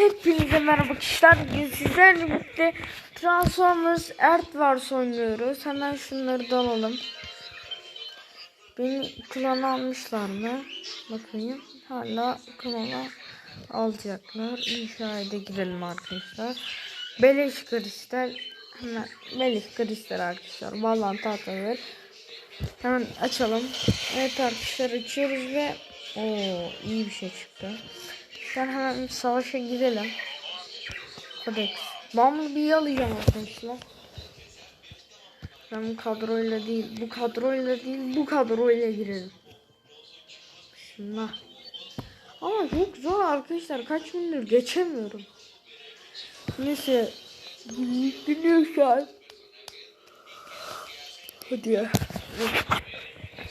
Hepinize merhaba arkadaşlar. Bugün sizlerle birlikte Transformers Earth Wars oynuyoruz. Hemen şunları da alalım. Beni klana almışlar mı? Bakayım. Hala klana alacaklar. İnşaata gidelim arkadaşlar. Beleş kristal. Hemen beleş kristal arkadaşlar. Bağlantı atılır. Hemen açalım. Evet arkadaşlar açıyoruz ve Oo iyi bir şey çıktı. Ben hemen savaşa gidelim. Codex. Bumblebee'yi alacağım arkadaşlar. Ben bu kadroyla değil, bu kadroyla değil, bu kadroyla girelim. Bismillah. Ama çok zor arkadaşlar. Kaç gündür geçemiyorum. Neyse. Gidiyor şu. Hadi ya.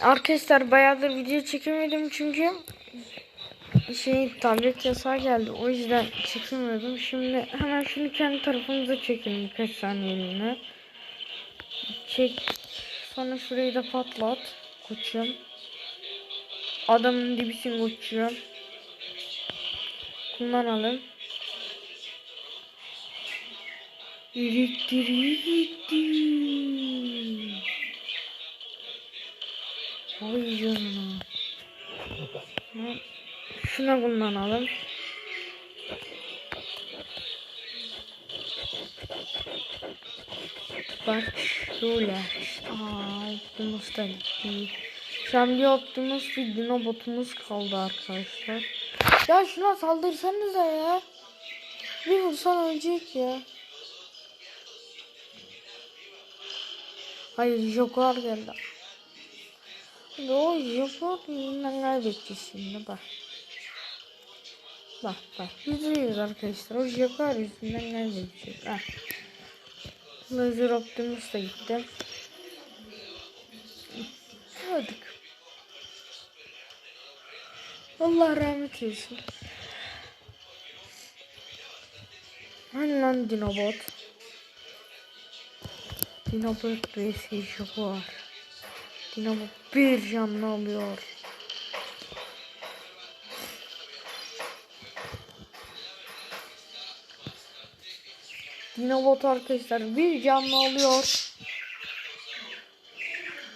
Arkadaşlar bayağıdır video çekemedim çünkü şey tablet yasağı geldi. O yüzden çekemiyordum. Şimdi hemen şunu kendi tarafımıza çekelim birkaç saniyeliğine. Çek. Sonra şurayı da patlat. Koçum. Adamın dibisin koçum. Kullanalım. Elektriği gitti. Vay canına. Şuna kullanalım. Bak şöyle. Aa, Optimus da gitti. Şu an bir Optimus bir Dinobotumuz kaldı arkadaşlar. Ya şuna saldırsanıza ya. Bir vursan ölecek ya. Hayır Joker geldi. O Joker yüzünden kaybedeceğiz şimdi bak. Bak bak yüzde yüz arkadaşlar o Joker yüzünden kaybedecek. Ha. Laser Optimus da gitti. Hadi. Allah rahmet eylesin. Hani lan Dinobot? Dinobot vs Jaguar. Dinobot bir canlı alıyor. Dinobot arkadaşlar bir canlı alıyor.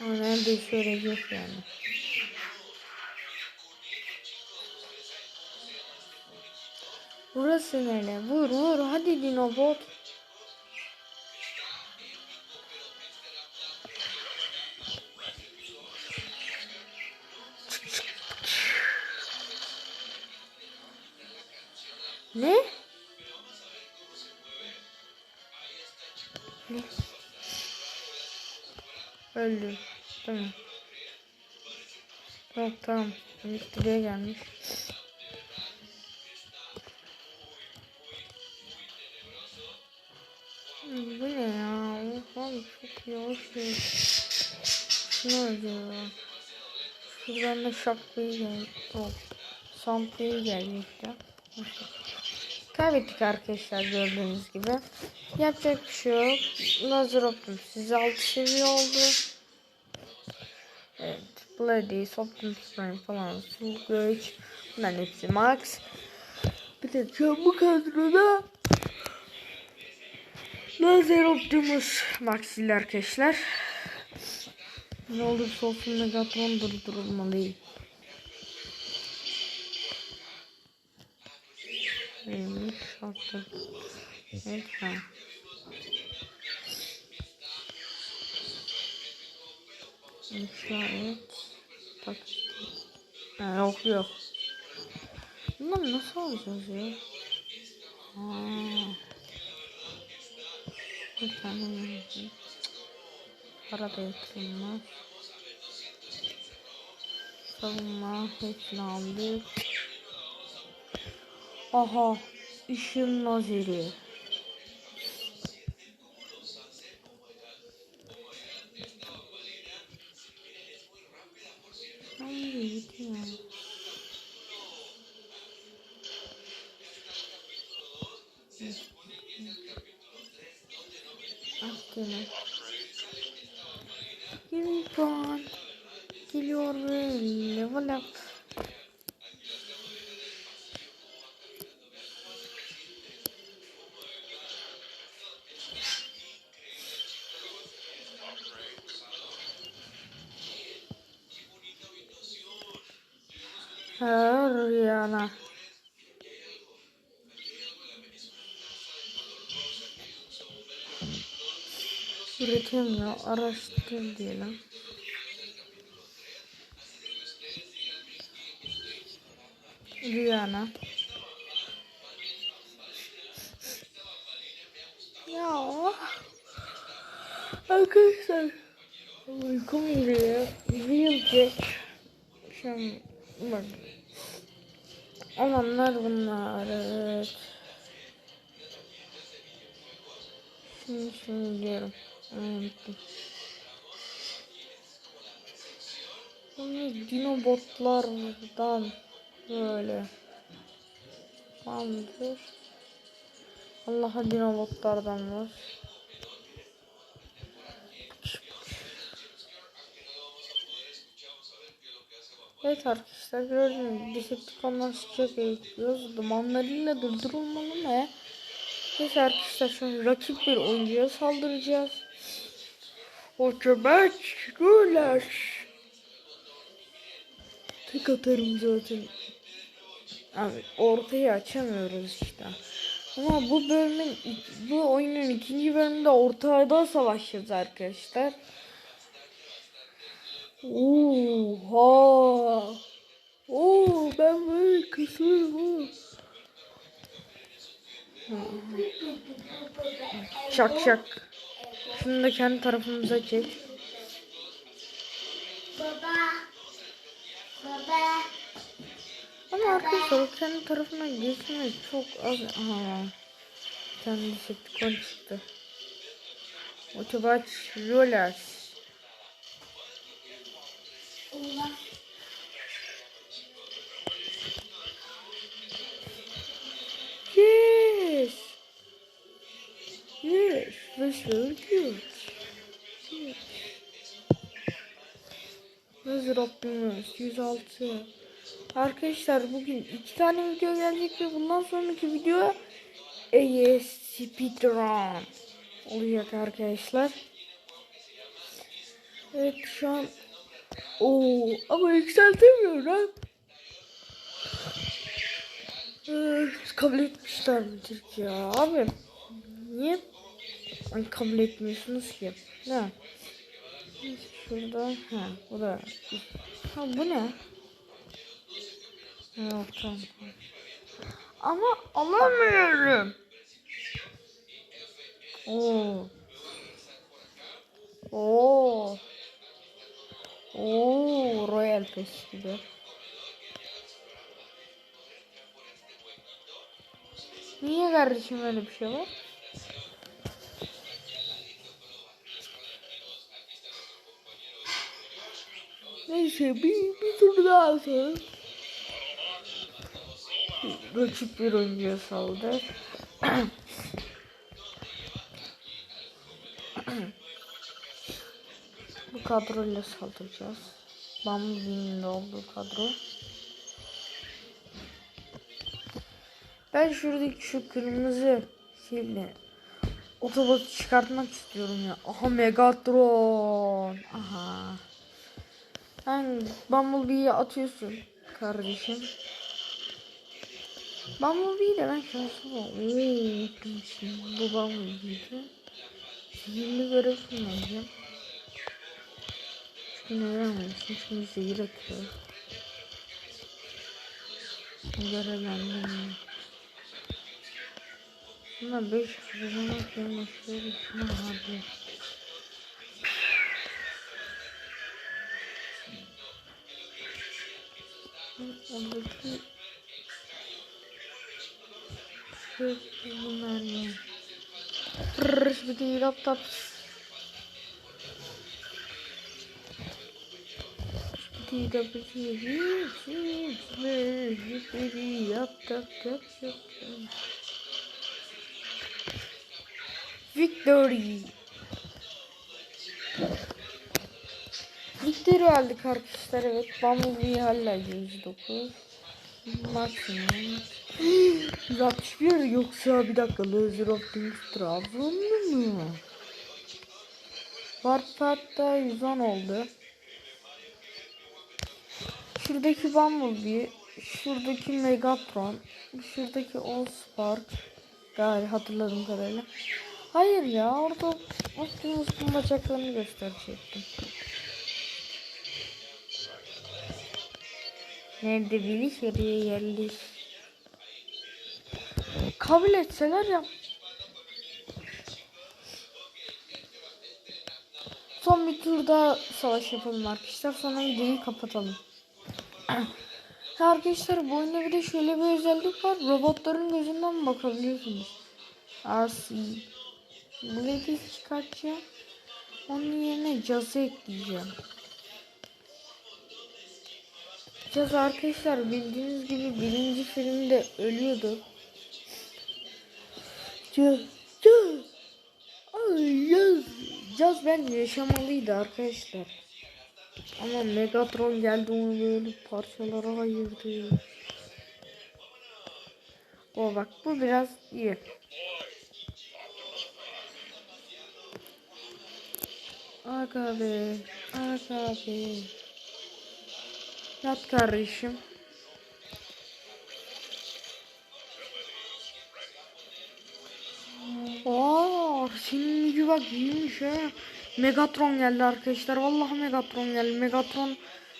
Aa, neredeyse ölecek yani. Burası nere? Vur vur hadi Dinobot. Ne? Öldü. Tamam. Yok tamam. Elektriğe gelmiş. Bu ne ya? Abi çok yavaş yavaş. Şunu öldürüyor. Şuradan da şapkayı gel. Oh. Sampayı gelecekti. Kaybettik arkadaşlar gördüğünüz gibi. Yapacak bir şey yok. Lazer Optimus size 6 seviye oldu. Bloody, Optimus Prime falan. Sulgage. Bunların hepsi max. Bir şu bu kadroda Lazer Optimus Max ile arkadaşlar. Ne olursa olsun Megatron durdurulmalı. Neymiş şartı? Ha. İnşa et. Bak. Ha, yok yok. Bunları nasıl alacağız ya? Aa. Bir tane. Para da yatırılmaz. Savunma hepsini aldık. Aha. ışın lazeri. 嗯。Ha, Rihanna. Üretemiyor. Araştır diyelim. Rihanna. Ya. Arkadaşlar. Uykum geliyor. Wheeljack. Şu an bak. Olanlar bunlar. Evet. Şimdi şunu diyorum. Unuttum. Bunu dinobotlardan böyle. Tamamdır. Allah'a dinobotlardan var. Evet arkadaşlar gördüğünüz gibi Decepticonlar sıcak eğitiyoruz. Dumanlarıyla durdurulmalı mı? Evet arkadaşlar an rakip bir oyuncuya saldıracağız. Otomatik güler. Tek atarım zaten. Abi ortayı açamıyoruz işte. Ama bu bölümün bu oyunun ikinci bölümünde ortada savaşacağız arkadaşlar. Oha. Oo ben böyle kısırım. Şak şak. Şunu da kendi tarafımıza çek. Baba. Baba. Ama arkadaşlar o kendi tarafına geçme çok az. Aha. Bir tane Decepticon çıktı. Otobat Rollers. 206. Arkadaşlar bugün iki tane video gelecek ve bundan sonraki video AES Speedrun olacak arkadaşlar. Evet şu an Oo, ama yükseltemiyor lan. Ee, kabul etmişler midir ki ya abi? Niye Ay, kabul etmiyorsunuz ki? Ne? Şurada ha, bu da ha bu ne? Yok tamam. Ama alamıyorum. Oo. Oo. Oo, Royal Pass gibi. Niye kardeşim öyle bir şey var? Neyse bir, bir tur daha atalım. Rakip bir oyuncuya saldı. Bu kadroyla saldıracağız. De olduğu kadro. Ben şuradaki şu kırmızı şeyle otobotu çıkartmak istiyorum ya. Aha Megatron. Aha. Ben Bumblebee'yi atıyorsun kardeşim. Bumblebee'yi de ben şansım unuttum şimdi. Bu Bumblebee'ydi. Sihirli görev kullanacağım. Çünkü neden olmasın? Çünkü zehir atıyor. Görevlendim. Buna 5 kazanmak yerine şöyle şunu harcayayım. Oradaki şu bunlar ne? Rrrr bir de. Bir de bir de yap yap yap yap. Victory. Victory aldık arkadaşlar evet. Bumblebee'yi hala 109. Maksimum. 161 yoksa bir dakika Laser Optimus Trabzonlu mu? Warpath'ta 110 oldu. Şuradaki Bumblebee şuradaki Megatron, şuradaki Allspark. Galiba hatırladığım kadarıyla. Hayır ya orada Optimus'un bacaklarını gösterecektim. Nerede biliş oraya yerleş. Kabul etseler ya. Son bir tur daha savaş yapalım arkadaşlar. Sonra videoyu kapatalım. arkadaşlar bu oyunda bir de şöyle bir özellik var. Robotların gözünden bakabiliyorsunuz. RC. Blade'i çıkartacağım. Onun yerine cazı ekleyeceğim. Caz arkadaşlar bildiğiniz gibi birinci filmde ölüyordu. Caz. Caz bence yaşamalıydı arkadaşlar. Ama Megatron geldi onu böyle parçalara ayırdı. O bak bu biraz iyi. Aga be, aga be. Yat kardeşim. Oo, senin gücü bak iyiymiş ha. Megatron geldi arkadaşlar. Vallahi Megatron geldi. Megatron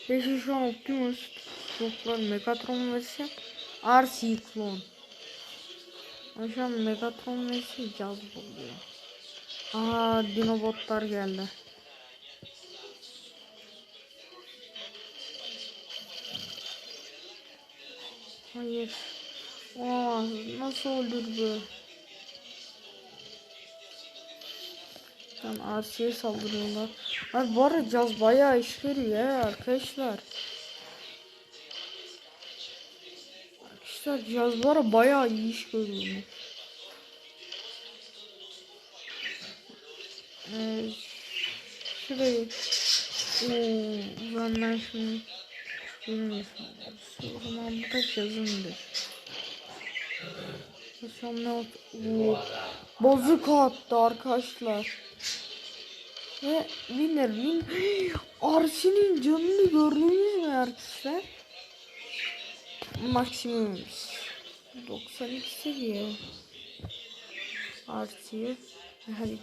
Eşi şu an Optimus. Yok Megatron vs. RC Clone. Şu an Megatron vs. Caz buluyor. Aa Dinobotlar geldi. Hayır. Aa, nasıl olur bu? Tam Asiye saldırıyorlar. Abi bu arada caz bayağı iş ya arkadaşlar. Arkadaşlar caz ara bayağı iyi iş görüyor. Ee, şurayı Oo, benden şimdi bilmiyorum. O zaman bu da cazındır. Bakalım ne oldu? Bozuk attı arkadaşlar. Ve winner win. Arsen'in canını gördünüz mü arkadaşlar? Maksimum 92 seviye. Artıyor. Hadi.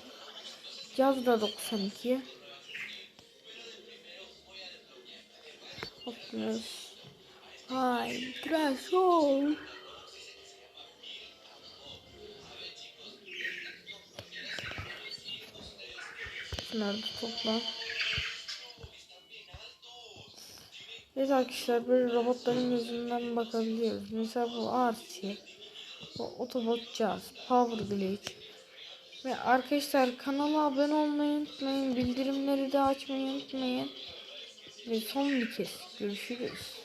Caz da 92. Hay, trash ol. Şunları topla. Evet arkadaşlar böyle robotların gözünden bakabiliyoruz. Mesela bu Archie, bu Autobot Jazz, Power Glitch. Ve arkadaşlar kanala abone olmayı unutmayın. Bildirimleri de açmayı unutmayın. Ve son bir kez görüşürüz.